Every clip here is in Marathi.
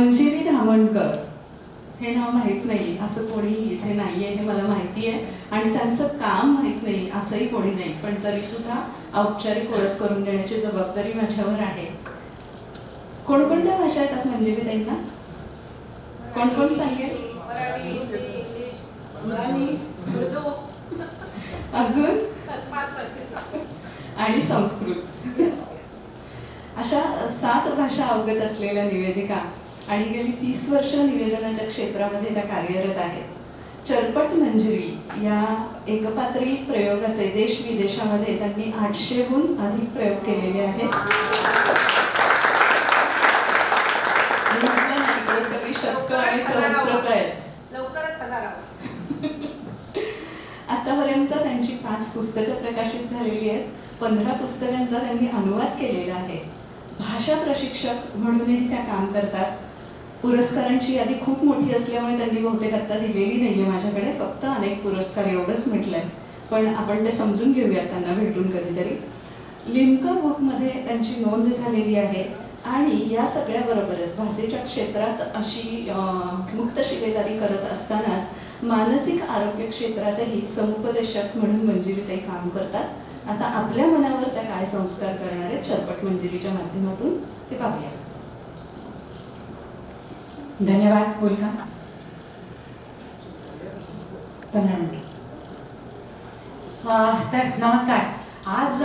मंजिरी धामणकर. हे नाव माहीत नाही असं कोणी इथे नाही आहे हे मला माहिती आहे आणि त्यांचं काम माहीत नाही असंही कोणी नाही. पण तरी सुद्धा औपचारिक ओळख करून देण्याची जबाबदारी माझ्यावर आहे. कोणकोणत्या भाषा येतात मंजिरी मी कोण कोण सांगेल अजून? आणि संस्कृत. अशा सात भाषा अवगत असलेल्या निवेदिका आणि गेली तीस वर्ष निवेदनाच्या क्षेत्रामध्ये त्या कार्यरत आहेत. चरपट मंजिरी या एकपात्री प्रयोगाचे देश विदेशामध्ये त्यांनी आठशेहून अधिक प्रयोग केलेले आहेत. आणि शतकं सहस्त्रकं आहोत आतापर्यंत त्यांची पाच पुस्तकं प्रकाशित झालेली आहेत. पंधरा पुस्तकांचा त्यांनी अनुवाद केलेला आहे. भाषा प्रशिक्षक म्हणूनही त्या काम करतात. पुरस्कारांची यादी खूप मोठी असल्यामुळे त्यांनी बहुतेक आता दिलेली नाहीये माझ्याकडे. फक्त अनेक पुरस्कार एवढंच म्हटलंय. पण आपण ते समजून घेऊया त्यांना भेटून कधीतरी. लिमका बुकमध्ये त्यांची नोंद झालेली आहे आणि या सगळ्याबरोबरच भाषेच्या क्षेत्रात अशी मुक्त शिलेदारी करत असतानाच मानसिक आरोग्य क्षेत्रातही समुपदेशक म्हणून मंजिरीताई काम करतात. आता आपल्या मनावर त्या काय संस्कार करणार आहेत चरपट मंजिरीच्या माध्यमातून ते पाहूया. धन्यवाद बोलका पंधरा मिनिट. तर नमस्कार. आज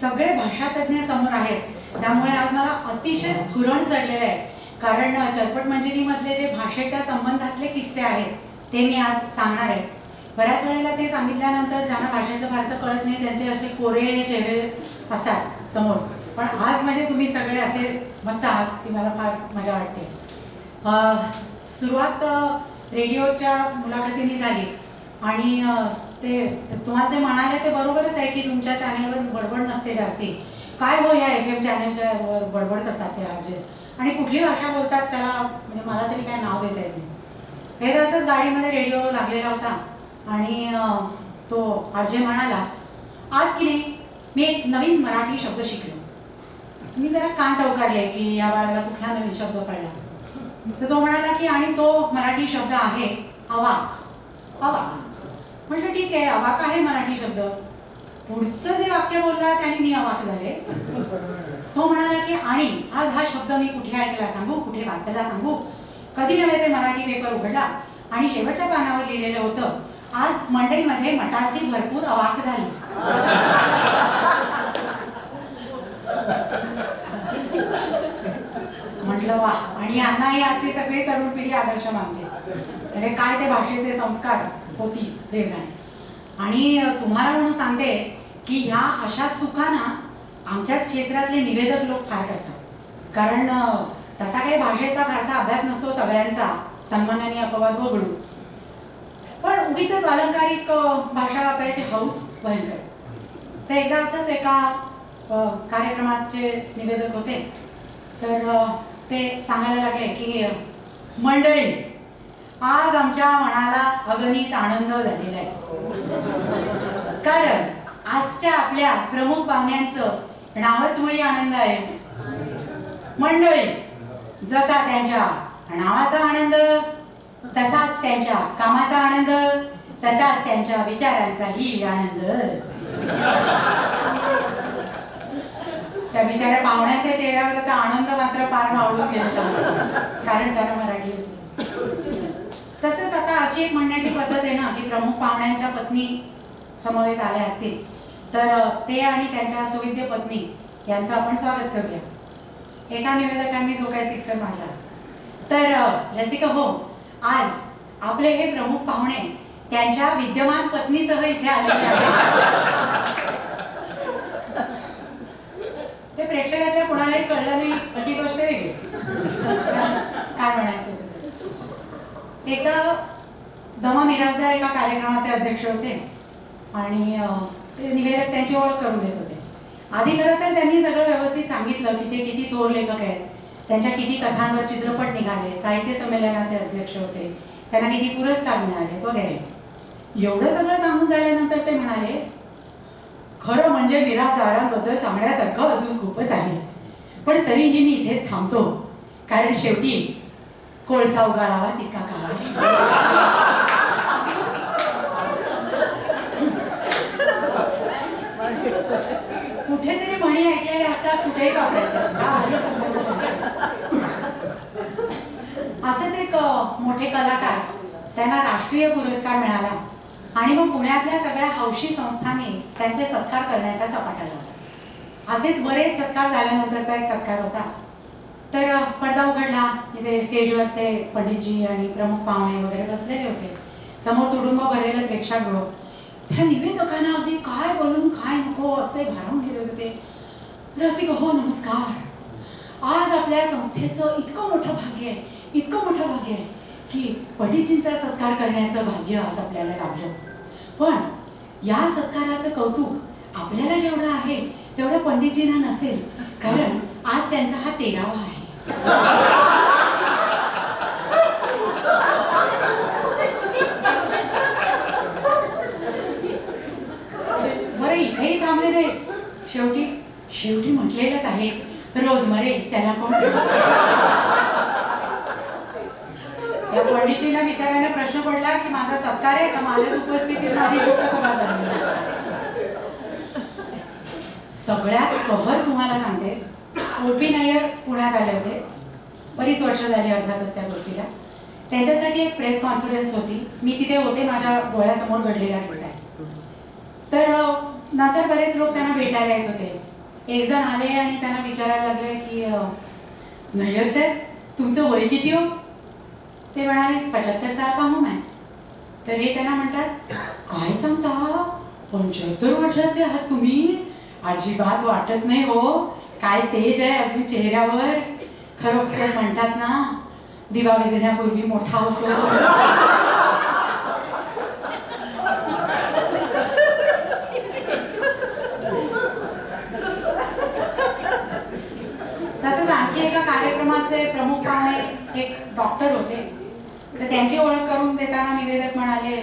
सगळे भाषातज्ञ समोर आहेत. त्यामुळे आज मला अतिशय स्फुरण चढलेलं आहे. कारण अह, चरपट मंजिरीमधले जे भाषेच्या संबंधातले किस्से आहेत ते मी आज सांगणार आहे. बऱ्याच वेळेला ते सांगितल्यानंतर ज्यांना भाषेतलं फारसं कळत नाही त्यांचे असे कोरे चेहरे असतात समोर. पण आज म्हणजे तुम्ही सगळे असे मस्त आहात ती मला फार मजा वाटते. सुरुवात रेडिओच्या मुलाखतीने झाली. आणि ते तुम्हाला ते म्हणाले ते बरोबरच आहे की तुमच्या चॅनलवर बडबड नसते जास्ती. काय हो या एफ एम चॅनलच्या बडबड करतात ते आर्जेस? आणि कुठली भाषा बोलतात त्याला म्हणजे मला तरी काय नाव देता येत नाही. हे असंच गाडीमध्ये रेडिओ लागलेला होता. आणि तो आर्जे म्हणाला आज की नाही मी एक नवीन मराठी शब्द शिकलो. मी जरा कान टवकारले की या बाळाला कुठला नवीन शब्द कळला. तर तो म्हणाला की आणि तो मराठी शब्द आहे अवाक. अवाक. म्हटलं ठीक आहे अवाक आहे मराठी शब्द. पुढचं जे वाक्य बोलला त्याने मी अवाक झाले. तो म्हणाला की आणि आज हा शब्द मी कुठे ऐकला सांगू? कुठे वाचला सांगू? कधी नव्हे ते मराठी पेपर उघडला. आणि शेवटच्या पानावर लिहिलेलं होतं आज मंडईमध्ये मठाची भरपूर अवाक झाली. म्हटलं वा आणि यांना आजची सगळी तरुण पिढी आदर्श मानते. अरे काय ते भाषेचे संस्कार होती दे जाणे आणि तुम्हाला म्हणून सांगते की ह्या अशा चुका ना आमच्याच क्षेत्रातले निवेदक लोक फार करतात. कारण तसा काही भाषेचा फारसा अभ्यास नसतो सगळ्यांचा सन्मानाने अपवाद वगळू. पण उगीच अलंकारिक भाषा वापरायची हौस भयंकर. तर एकदा असंच एका कार्यक्रमाचे निवेदक होते. तर ते सांगायला लागले की मंडळी आज आमच्या मनाला अगणित आनंद झालेला आहे. कारण आजच्या आपल्या प्रमुख पाहुण्यांचं नावच मुळी आनंद आहे. मंडळी जसा त्यांच्या नावाचा आनंद तसाच त्यांच्या कामाचा आनंद तसाच त्यांच्या विचारांचाही आनंद. त्या बिचाऱ्या पाहुण्याच्या चेहऱ्यावरचा आनंद मात्र फार मावळून गेला कारण त्याला मराठी तसंच आता अशी एक म्हणण्याची पद्धत आहे ना की प्रमुख पाहुण्यांच्या पत्नी समवेत आल्या असतील तर ते आणि त्यांच्या सुविद्य पत्नी यांचं आपण स्वागत करूया. एका निवेदकांनी जो काही शिक्षण मांडला. तर रसिका हो आज आपले हे प्रमुख पाहुणे त्यांच्या विद्यमान पत्नीसह इथे आलेले आहेत प्रेक्षकातल्या कोणालाही कळलं नाही ही गोष्ट वेगळी. काय म्हणायचं? एका एकदा दमा मिराजदार एका कार्यक्रमाचे अध्यक्ष होते आणि ते निवेदक त्यांची ओळख करून देत होते. आधी खरं तर त्यांनी सगळं व्यवस्थित सांगितलं की ते किती थोर लेखक आहेत. त्यांच्या किती कथांवर चित्रपट निघाले साहित्य संमेलनाचे अध्यक्ष होते. त्यांना किती पुरस्कार मिळाले वगैरे. एवढं सगळं सांगून झाल्यानंतर ते म्हणाले खरं म्हणजे निराधाराबद्दल सांगण्यासारखं अजून खूपच आहे. पण तरीही मी इथेच थांबतो. कारण शेवटी कोळसा उगाळावा तितका काळा. कुठेतरी म्हणी ऐकलेल्या असतात कुठेही वापरायच्या का असेच एक मोठे कलाकार त्यांना राष्ट्रीय पुरस्कार मिळाला. आणि मग पुण्यातल्या सगळ्या हौशी संस्थांनी त्यांचे सत्कार करण्याचा सपाटा लावला. असेच बरेच सत्कार झाल्यानंतरचा एक सत्कार होता. तर पडदा उघडला. इथे स्टेजवर ते पंडितजी आणि प्रमुख पाहुणे वगैरे बसलेले होते. समोर तुडुंब भरलेलं प्रेक्षागृह. त्या निवेदकांना अगदी काय बोलून काय नको असे भारावून गेले होते ते. रसिक हो नमस्कार. आज आपल्या संस्थेचं इतकं मोठं भाग्य आहे. इतकं मोठं भाग्य आहे. की पंडितजींचा सत्कार करण्याचं भाग्य आज आपल्याला लाभलं. पण या सत्काराचं कौतुक आपल्याला जेवढं आहे तेवढं पंडितजींना नसेल. कारण आज त्यांचा हा तेरावा आहे. बरं इथेही थांबले नाही. शेवटी शेवटी म्हटलेलंच आहे रोज मरे त्याला कोण त्या पंडितजींना विचारायला प्रश्न पडला की माझा सत्कार आहे का? माझ्याच उपस्थितीत माझी लोकसभा झाली सगळ्यात कहर तुम्हाला सांगते ओपी नायर पुण्यात आले होते. बरीच वर्ष झाली अर्थातच त्या गोष्टीला. त्यांच्यासाठी एक प्रेस कॉन्फरन्स होती. मी तिथे होते माझ्या डोळ्यासमोर घडलेला किस्सा आहे. तर नंतर बरेच लोक त्यांना भेटायला येत होते. एक जण आले आणि त्यांना विचारायला लागले की नय्यर सर तुमचं वय किती हो? ते म्हणाले पंच्याहत्तर साल का हो, हूं मैं तर हे त्यांना म्हणतात काय सांगता? पंच्याहत्तर वर्षाचे आहात तुम्ही? अजिबात वाटत नाही हो. काय तेज आहे अजून चेहऱ्यावर? खरोखरच म्हणतात ना दिवा विजण्यापूर्वी मोठा होतो. तसंच आणखी एका कार्यक्रमाचे प्रमुख पाहुणे एक डॉक्टर होते. तर त्यांची ओळख करून देताना निवेदक म्हणाले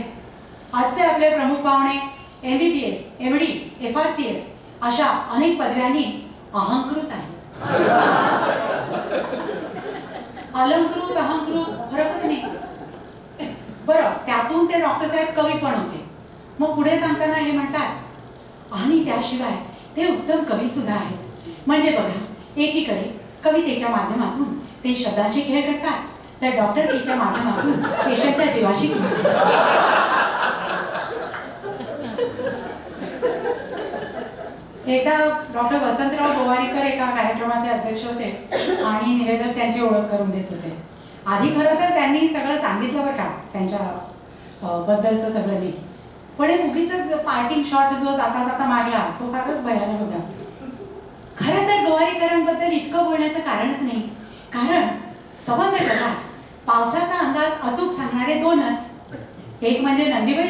आजचे आपले प्रमुख पाहुणे M B B S M D F R C S अशा अनेक पदव्यांनी अहंकृत आहेत. अलंकृत अहंकृत हरकत नाही. बरं त्यातून ते डॉक्टर साहेब कवी पण होते. मग पुढे सांगताना हे म्हणतात आणि त्याशिवाय ते उत्तम कवी सुद्धा आहेत. म्हणजे बघा एकीकडे कवितेच्या माध्यमातून ते शब्दांचे खेळ करतात तर डॉक्टरकीच्या माध्यमातून पेशंटच्या जीवाशी एकदा डॉक्टर वसंतराव गोवारीकर एका कार्यक्रमाचे अध्यक्ष होते आणि निवेदक त्यांची ओळख करून देत होते. आधी खरं तर त्यांनी सगळं सांगितलं बरं का त्यांच्या बद्दलचं सगळं नीट. पण एक उगीच पार्टिंग शॉट जो जाता जाता मारला तो फारच भयानक होता. खरं तर गोवारीकरांबद्दल इतकं बोलण्याचं कारणच नाही. कारण संबंध करा पावसाचा अंदाज अचूक सांगणारे दोनच. एक म्हणजे नंदीबाई.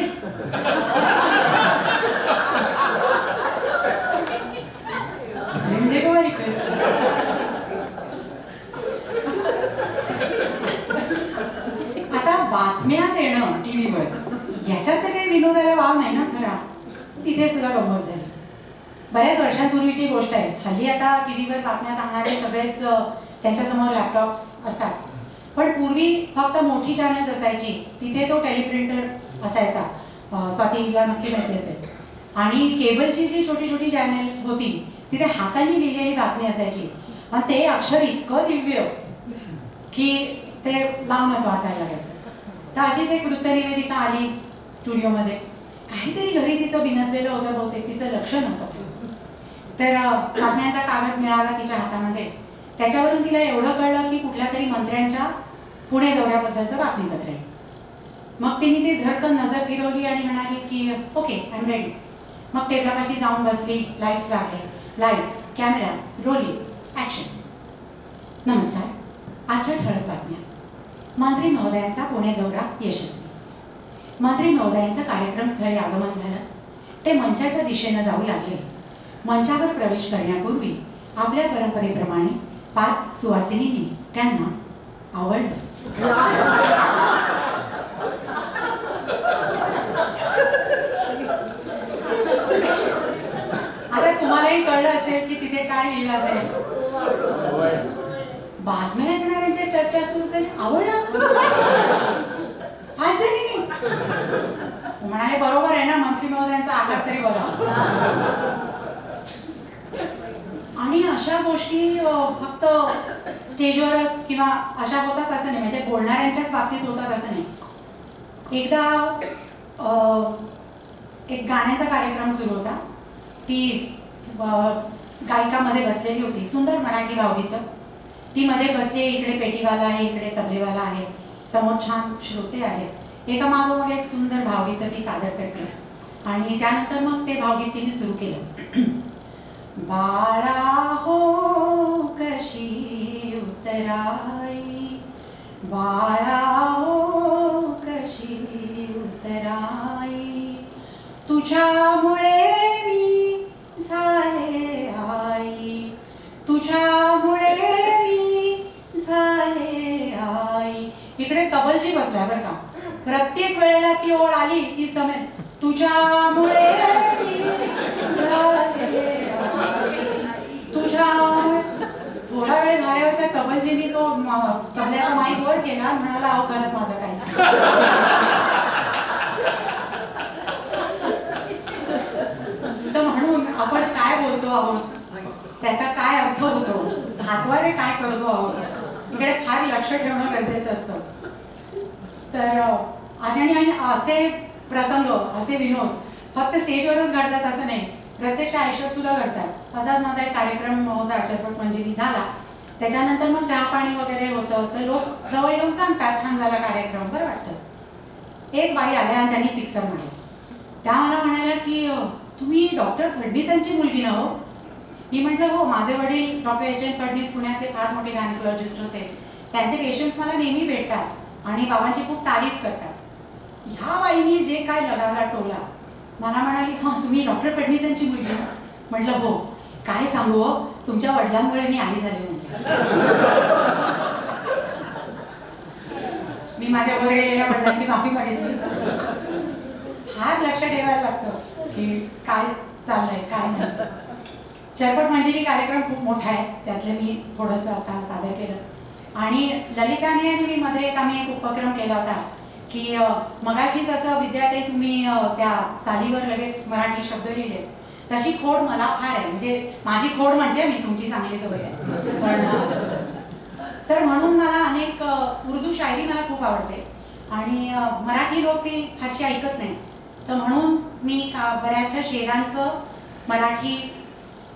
म्हणजे गोवारीकर. आता बातम्या देणं टीव्हीवर. याच्यात तर काही विनोदाला वाव नाही ना खरा. तिथे सुद्धा गंमत झाली. बऱ्याच वर्षांपूर्वीची गोष्ट आहे. हल्ली आता टीव्हीवर बातम्या सांगणारे सगळेच त्यांच्यासमोर लॅपटॉप्स असतात. पण पूर्वी फक्त मोठी चॅनल्स असायची. तिथे तो टेलिप्रिंटर असायचा. स्वातीला नक्की माहिती असेल. आणि केबलची जी छोटी छोटी चॅनल होती तिथे हाताने लिहिलेली बातमी असायची. आणि ते अक्षर इतकं दिव्य की ते लावूनच वाचायला लागायचं. तर अशीच एक वृत्तनिवेदिका आली स्टुडिओमध्ये. काहीतरी घरी तिचं बिनसलेलं होतं बहुतेक. तिचं लक्ष नव्हतं. तर बातम्यांचा कागद मिळाला तिच्या हातामध्ये. त्याच्यावरून तिला एवढं कळलं की कुठल्या तरी मंत्र्यांच्या पुणे दौऱ्याबद्दलचं बातमीपत्र आहे. मग तिने ती झरकन नजर फिरवली आणि म्हणाली की ओके आय एम रेडी मग टेबलापाशी जाऊन बसली. लाईट्स लागले. लाईट्स कॅमेरा रोलिंग ॲक्शन नमस्कार. आजच्या ठळक बातम्या. मंत्री महोदयांचा पुणे दौरा यशस्वी. मंत्री महोदयांचं कार्यक्रम स्थळी आगमन झालं. ते मंचाच्या दिशेनं जाऊ लागले. मंचावर प्रवेश करण्यापूर्वी आपल्या परंपरेप्रमाणे पाच सुवासिनींनी त्यांना आवडलं. आता तुम्हालाही कळलं असेल की तिथे काय लिहिलं असेल. बातम्या ऐकणाऱ्यांच्या चर्चा सुरू झाली. आवडला? पाच जणी म्हणाले बरोबर आहे ना मंत्री महोदयांचा आकार तरी बघा. आणि अशा गोष्टी फक्त स्टेजवरच किंवा अशा होतात असं नाही म्हणजे बोलणाऱ्यांच्याच बाबतीत होतात असं नाही. एकदा एक गाण्याचा कार्यक्रम सुरू होता. ती गायकामध्ये गायिकामध्ये बसलेली होती सुंदर मराठी भावगीतं. ती मध्ये बसली इकडे पेटीवाला आहे इकडे तबलेवाला आहे समोर छान श्रोते आहेत. एका मागोमाग एक सुंदर भावगीतं ती सादर करते आणि त्यानंतर मग ते भावगीत तिने सुरू केलं. बाळा हो कशी उतराई? बाळा हो कशी उतराई? तुझ्यामुळे मी झाले आई. तुझ्यामुळे मी झाले आई. इकडे तबलची बसल्या बरं का. प्रत्येक वेळेला ती ओळ आली की समेल तुझ्यामुळे मी झाले थोडा वेळ झाला होता तबलजीनी तो तबल्याचा माईक वर केला म्हणाला अहो खरंच माझं काहीच तर म्हणून आपण काय बोलतो आहोत? त्याचा काय अर्थ होतो? धातवारे काय करतो आहोत? इकडे फार लक्ष ठेवणं गरजेचं असतं. तर आणि आणि असे प्रसंग असे विनोद फक्त स्टेजवरच घडतात असं नाही. प्रत्यक्ष आयुष्यात सुद्धा घडतात. असाच माझा एक कार्यक्रम होता चरपट मंजिरी झाला. त्याच्यानंतर मग चहा पाणी वगैरे होतं. तर लोक जवळ येऊन सांगतात छान झाला कार्यक्रम बरं वाटतं. एक बाई आल्या आणि त्यांनी सिक्सर मारले. त्या मला म्हणाल्या की तुम्ही डॉक्टर फडणीसांची मुलगी ना हो? मी म्हटलं हो माझे वडील डॉक्टर एच एन फडणीस पुण्यातले फार मोठे गायनेकोलॉजिस्ट होते. त्यांचे पेशंट्स मला नेहमी भेटतात आणि बाबांची खूप तारीफ करतात. ह्या बाईने जे काय लगावला टोला मला म्हणाली हां तुम्ही डॉक्टर फडणीसांची मुलगी? म्हटलं हो. काय सांगू हो? तुमच्या वडिलांमुळे मी आई झाले म्हटलं. मी माझ्या वर गेलेल्या वडिलांची माफी मागितली. फार लक्ष ठेवायला लागतं की काय चाललंय काय नाही. चरपट मंजिरी कार्यक्रम खूप मोठा आहे. त्यातलं मी थोडंसं आता सादर केलं. आणि ललिताने आणि मी मध्ये एक आम्ही एक उपक्रम केला होता. की मगाशीच असं विद्यार्थी तुम्ही त्या चालीवर लगेच मराठी शब्द लिहिले. तशी खोड मला फार आहे. म्हणजे माझी खोड म्हणते मी तुमची चांगली सवय आहे. पण तर म्हणून मला अनेक उर्दू शायरी मला खूप आवडते. आणि मराठी लोक ती फारशी ऐकत नाही तर म्हणून मी का बऱ्याचशा शेरांचं मराठी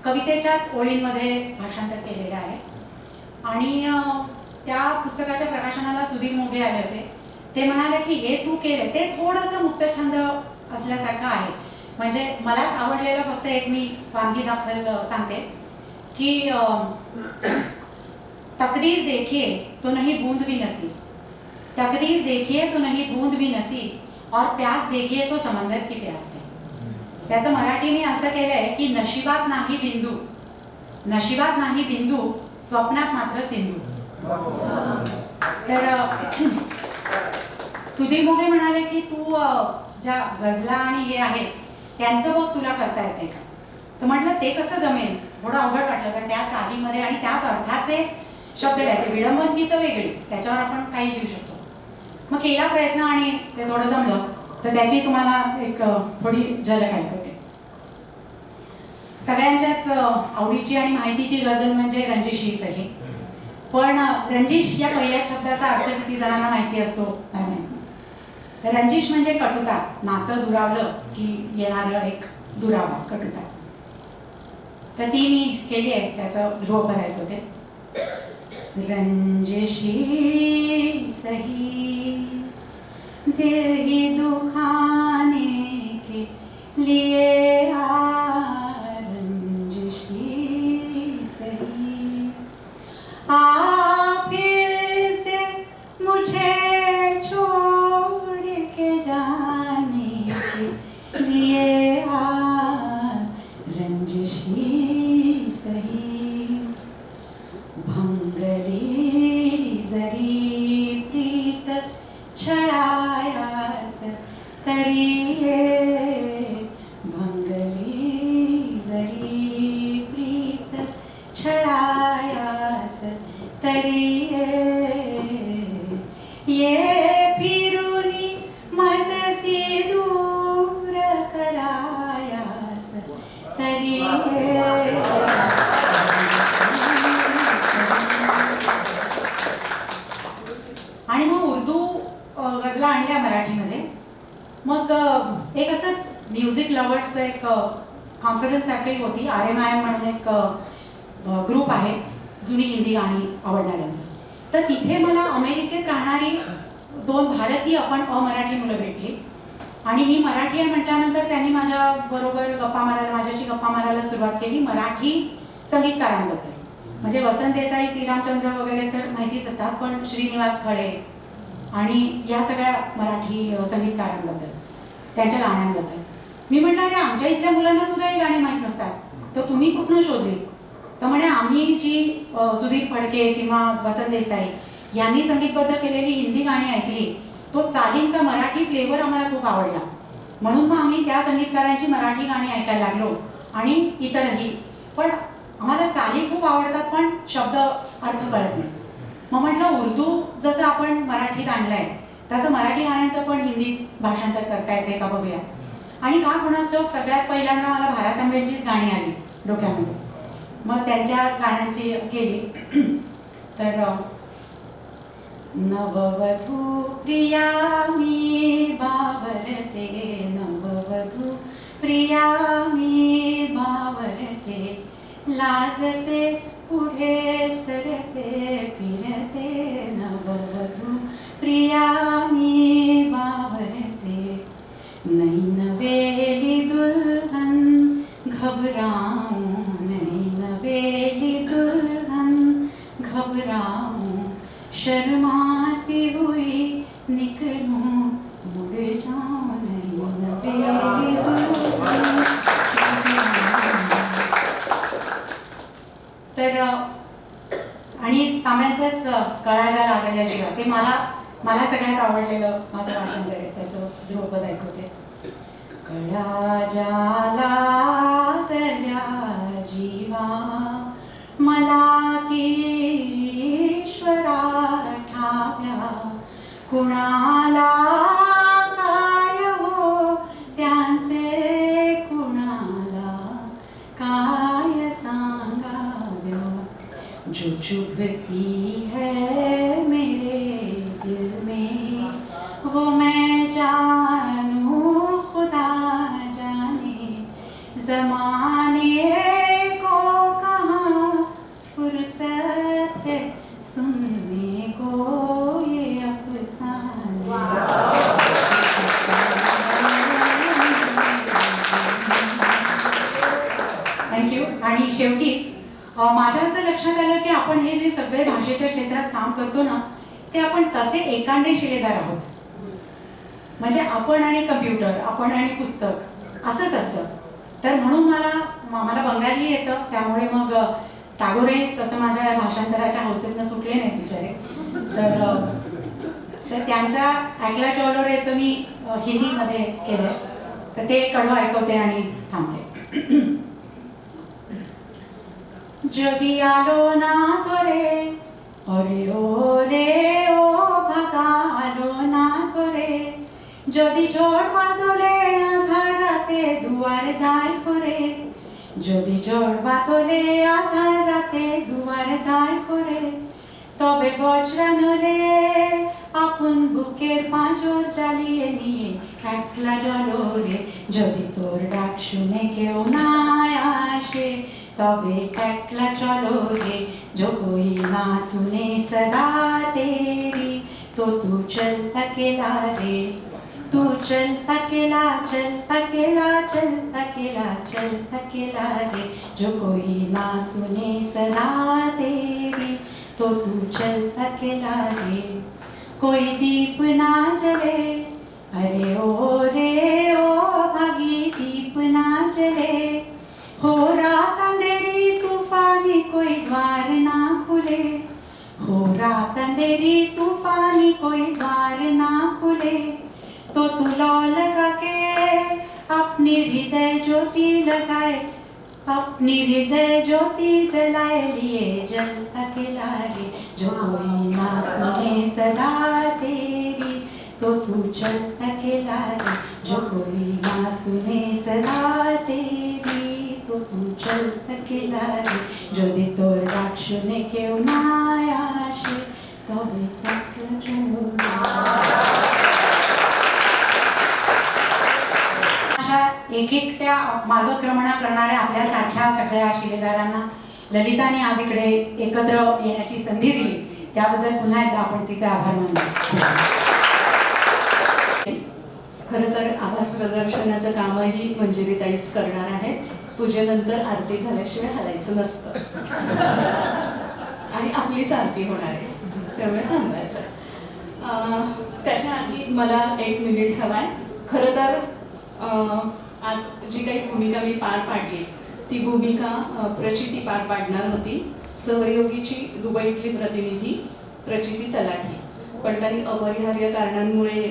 कवितेच्याच ओळींमध्ये भाषांतर केलेलं आहे. आणि त्या पुस्तकाच्या प्रकाशनाला सुधीर मोघे आले होते. ते म्हणाले की हे तू केलं ते थोडंसं मुक्तछंद असल्यासारखं आहे. म्हणजे मलाच आवडलेलं फक्त एक मी वांगी दाखल सांगते की तकदीर देखिए तो नहीं बूंद भी नसी तकदीर देखिए तो नहीं बूंद भी नसी और प्यास देखिए तो समंदर की प्यास है. त्याचं मराठी मी असं केलंय की नशिबात नाही बिंदू. नशिबात नाही बिंदू स्वप्नात मात्र सिंधू. तर सुधीर मोगे म्हणाले की तू ज्या गजला आणि हे आहेत त्यांचं बघ तुला करता येते का? तर म्हटलं ते कसं जमेल? थोडं अवघड वाटलं कारण त्या चालीमध्ये आणि त्याच अर्थाचे शब्द लिहायचे. विडंबन गीत वेगळी त्याच्यावर आपण काही लिहू शकतो. मग केला प्रयत्न आणि ते थोडं जमलं तर त्याची तुम्हाला एक थोडी झलक ऐकवते. सगळ्यांच्याच आवडीची आणि माहितीची गझल म्हणजे रंजिश ही सही. पण अ, या पहिल्या शब्दाचा अर्थ किती जणांना माहिती असतो मला माहीत नाही. तर रंजिश म्हणजे कटुता. नातं दुरावलं की येणारं एक दुरावा कटुता. तर ती मी केली आहे त्याचं भरायचं होते. रंजेशही सही. दिल ही दुखाने के लिए तरी ये भंगली जरी प्रीत छळायास तरी ये ये फिरुनी मजसी दूर करायास तरी ये आणि मग उर्दू अ, गजला आणल्या मराठीमध्ये मग अ, एक असंच म्युझिक लवर्सचं एक कॉन्फरन्स सारखी होती आर एम आय एम म्हणून एक ग्रुप आहे जुनी हिंदी गाणी आवडणाऱ्यांचं तर तिथे मला अमेरिकेत राहणारी दोन भारतीय आपण अमराठी मुलं भेटली. आणि मी मराठी आहे म्हटल्यानंतर त्यांनी माझ्या बरोबर गप्पा मारायला माझ्याशी गप्पा मारायला सुरुवात केली मराठी संगीतकारांबद्दल. म्हणजे वसंत देसाई श्रीरामचंद्र वगैरे तर माहितीच असतात पण श्रीनिवास खळे आणि या सगळ्या मराठी संगीतकारांबद्दल त्यांच्या गाण्यांबद्दल. मी म्हटलं अरे आमच्या इथल्या मुलांना सुद्धा ही गाणी माहीत नसतात. तर तुम्ही कुठनं शोधली? तर म्हणे आम्ही जी सुधीर फडके किंवा वसंत देसाई यांनी संगीतबद्ध केलेली हिंदी गाणी ऐकली. तो चालींचा मराठी फ्लेवर आम्हाला खूप आवडला. म्हणून मग आम्ही त्या संगीतकारांची मराठी गाणी ऐकायला लागलो. आणि इतरही. पण आम्हाला चाली खूप आवडतात पण शब्द अर्थ कळत नाही. मग म्हटलं उर्दू जसं आपण मराठीत आणलंय तसं मराठी गाण्यांचं पण हिंदीत भाषांतर करता येते का बघूया. आणि का कोणास सगळ्यात पहिल्यांदा मला भारत आंबेंचीच गाणी आली डोक्यामध्ये. मग त्यांच्या गाण्यांची केली. तर नववधू प्रिया मी बावरते नववधू प्रिया मी बावरते लाजते पुढे सरते फिरते नववधू प्रिया मी बावरते. नैन वेली दुल्हन घबरा शर्माती हुई निकलूं मुड़ जाऊं नैन वेली तर आणि तांब्याचंच कळा ज्या लागल्या जीवा ते मला मला सगळ्यात आवडलेलं माझं भाषण आहे त्याचं ध्रुवपद ऐकवते. कळा ज्या लागल्या जीवा मला कुणाला काय हो? त्यांचे कुणाला काय सांगाव्या जो चुभती है मेरे दिल में वो मैं जानू खुदा जाने। जमा काम करतो ना ते आपण तसे एकांडे शिलेदार आहोत म्हणजे आपण आणि कम्प्युटर आपण आणि पुस्तक असंच असतं तर म्हणून मला म- मला बंगाली येतं त्यामुळे मग अ, टागोरे तसं माझ्या या भाषांतराच्या हौसेतनं सुटले नाहीत बिचारे तर अ, तर त्यांच्या ऐकला चॉलोरेचं मी अ, हिंदीमध्ये केलं तर ते कडवं ऐकवते आणि थांबते যদি আলো না ধরে ওরে ওরে ও ভাগা না ধরে যদি ঝড় বাদলে আধার রাতে দুয়ার দায় করে, যদি ঝড় বাদলে আধার রাতে দুয়ার দায় করে, তবে বজরা আপন বুকের পাঁজর জ্বালিয়ে নিয়ে একলা জলরে যদি তোর ডাক শুনে কেউ না আসে তবে একলা চলো রে जो कोई ना सुने सदा तेरी तो तू चल अकेला रे तू चल अकेला चल अकेला चल अकेला चल अकेला रे जो कोई ना सुने सदा तेरी तो तू चल अकेला रे कोई दीप ना जले अरे ओ रे ओ भागी दीप ना जले हो रात रात अंधेरी तूफानी कोई द्वार ना खुले। तो तू लौ लगा के अपनी हृदय ज्योति लगाए, अपनी हृदय ज्योति जलाए, लिए जल अकेला रे। जो कोई ना सुने सदा तेरी तो तू चल अकेला रे। जो कोई ना सुने सदा तो तू चल अकेला रे যদি তোর ডাক শুনে কেউ না আসে তবে একলা চলো। अशा एक एकट्या मार्गक्रमणा करणाऱ्या आपल्यासारख्या सगळ्या शिलेदारांना ललिताने आज इकडे एकत्र येण्याची संधी दिली त्याबद्दल पुन्हा एकदा आपण तिचे आभार मानतो खरं तर आभार प्रदर्शनाचं कामही मंजिरीताईच करणार आहेत पूजेनंतर आरती झाल्याशिवाय हलायचं नसतं. आणि आपलीच आरती होणार आहे. त्यामुळे थांबायचं. त्याच्या आधी मला एक मिनिट हवाय. खरं तर आज जी काही भूमिका मी पार पाडली ती भूमिका प्रचिती पार पाडणार होती. सहयोगीची दुबईतली प्रतिनिधी प्रचिती तलाठी. पण काही अपरिहार्य कारणांमुळे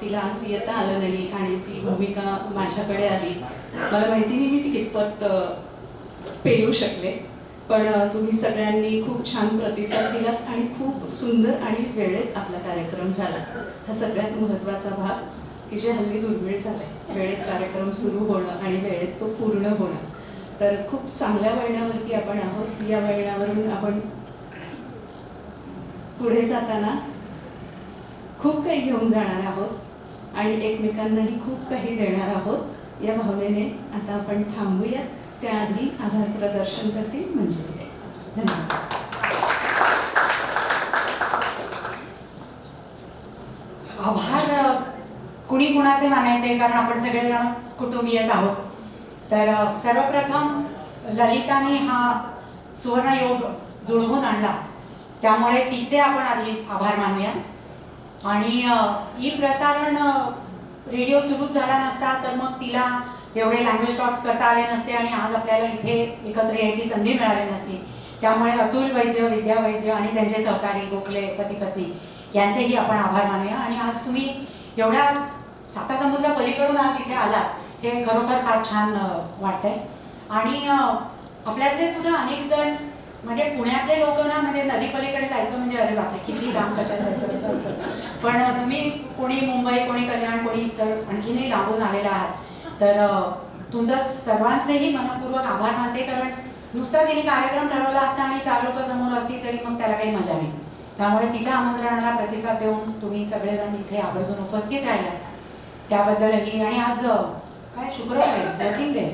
तिला आज येता आलं नाही आणि ती भूमिका माझ्याकडे आली. मला माहिती नाही मी ती कितपत पेरू पेलू शकले पण तुम्ही सगळ्यांनी खूप छान प्रतिसाद दिलात आणि खूप सुंदर आणि वेळेत आपला कार्यक्रम झाला. हा सगळ्यात महत्त्वाचा भाग की जे हल्ली दुर्मिळ झालाय. वेळेत कार्यक्रम सुरू होणं आणि वेळेत तो पूर्ण होणं. तर खूप चांगल्या वळणावरती आपण आहोत. या वळणावरून आपण पुढे जाताना खूप काही घेऊन जाणार आहोत आणि एकमेकांनाही खूप काही देणार आहोत. या भावनेने आता आपण थांबूया. त्याआधी आभार प्रदर्शन करतील म्हणजे धन्यवाद. आभार कुणी कुणाचे मानायचे कारण आपण सगळेजण कुटुंबीयच आहोत. तर सर्वप्रथम ललिताने हा सुवर्णयोग जुळवून आणला. त्यामुळे तिचे आपण आधी आभार मानूया. आणि ई प्रसारण रेडिओ सुरूच झाला नसता तर मग तिला एवढे लँग्वेज टॉक्स करता आले नसते आणि आज आपल्याला इथे एकत्र यायची संधी मिळाली नसती. त्यामुळे अतुल वैद्य विद्या वैद्य आणि त्यांचे सहकारी गोखले पती पत्नी यांचेही आपण आभार मानूया. आणि आज तुम्ही एवढ्या साता समुद्र पलीकडून आज इथे आलात हे खरोखर फार छान वाटतंय. आणि आपल्यातले सुद्धा अनेक जण म्हणजे पुण्यातले लोक ना म्हणजे नदी पलीकडे जायचं म्हणजे अरे बापरे किती लांब कशा जायचं असं असतं. पण तुम्ही कोणी मुंबई कोणी कल्याण कोणी इतर आणखीनही लांबून आलेला आहात तर तुमचा तुमचं सर्वांचेही मनपूर्वक आभार मानते कारण नुसता तिने कार्यक्रम ठरवला असता आणि चार लोक समोर असतील तरी मग त्याला काही मजा नाही. त्यामुळे तिच्या आमंत्रणाला प्रतिसाद देऊन तुम्ही सगळेजण इथे आवर्जून उपस्थित राहिलात त्याबद्दलही आणि आज काय शुक्रवार आहे वर्किंग डे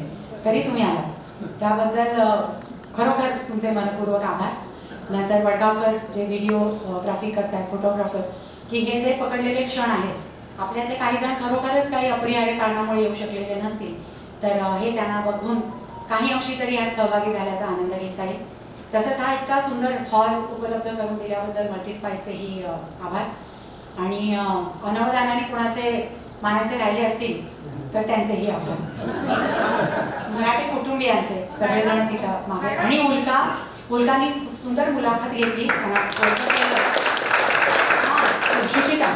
तरी तुम्ही आलात. त्याबद्दल खरोखर तुमचे मनपूर्वक आभार. नंतर वडगावकर जे व्हिडिओग्राफी करतात फोटोग्राफर की हे जे पकडलेले क्षण आहेत आपल्यातले काही जण खरोखरच काही अपरिहार्य कारणामुळे येऊ शकलेले नसतील. तर हे त्यांना बघून काही अंशी तरी यात सहभागी झाल्याचा आनंद घेता येईल. तसंच हा इतका सुंदर हॉल उपलब्ध करून दिल्याबद्दल मल्टीस्पाईसचेही आभार. आणि अ, अनवदानाने कुणाचे मानाचे राहिले असतील तर त्यांचेही आभार. मराठी कुटुंबियांचे सगळेजण तिच्यामागे. आणि उल्का उल्कानी सुंदर मुलाखत घेतली. सुचिता.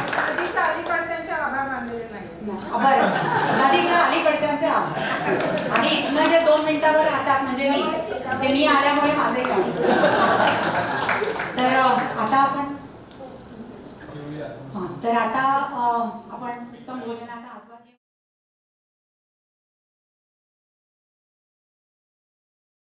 आभार नदीच्या अलीकडच्यांचे आभार. आणि इथनं जे दोन मिनिटावर राहतात म्हणजे मी ते मी आल्यामुळे माझे काम तर आता आपण हां तर आता आपण उत्तम भोजनाचा